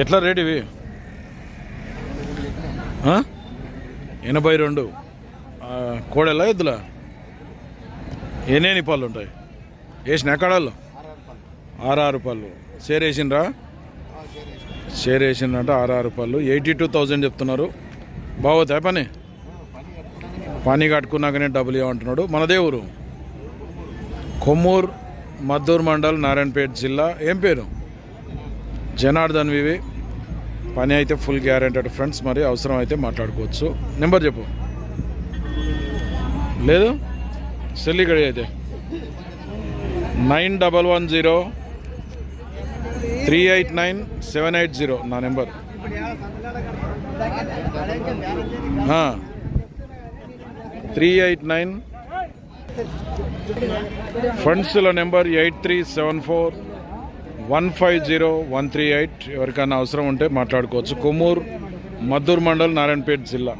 ఎట్లా రేట్ ఇవి? ఎనభై రెండు. కోడెలా ఎద్దులా? ఎన్ని పళ్ళు ఉంటాయి? వేసిన ఎక్కడాళ్ళు ఆరు పళ్ళు. షేర్ వేసిండ్రా షేర్ వేసిండ్రంటే ఆరు పళ్ళు. ఎయిటీ టూ థౌజండ్ చెప్తున్నారు. బాగోతాయి పని? పని కట్టుకున్నాకనే డబ్బులు ఇవ్వమంటున్నాడు. మనదే ఊరు. కొమ్మూరు మద్దూరు మండల్ నారాయణపేట జిల్లా. ఏం పేరు? జనార్దన్ వివి పని అయితే ఫుల్ గ్యారెంటెడ్ ఫ్రెండ్స్ మరి అవసరం అయితే మాట్లాడుకోవచ్చు. నెంబర్ చెప్పు. లేదు? సెల్ ఇక్కడ అయితే. Nine double one zero three eight nine seven eight zero నా number. Three eight nine. ఫండ్స్ల number eight three seven four. One five zero one three eight ఎవరికైనా అవసరం ఉంటే మాట్లాడుకోవచ్చు. కొమ్మూరు మద్దూరు మండల్ నారాయణపేట జిల్లా.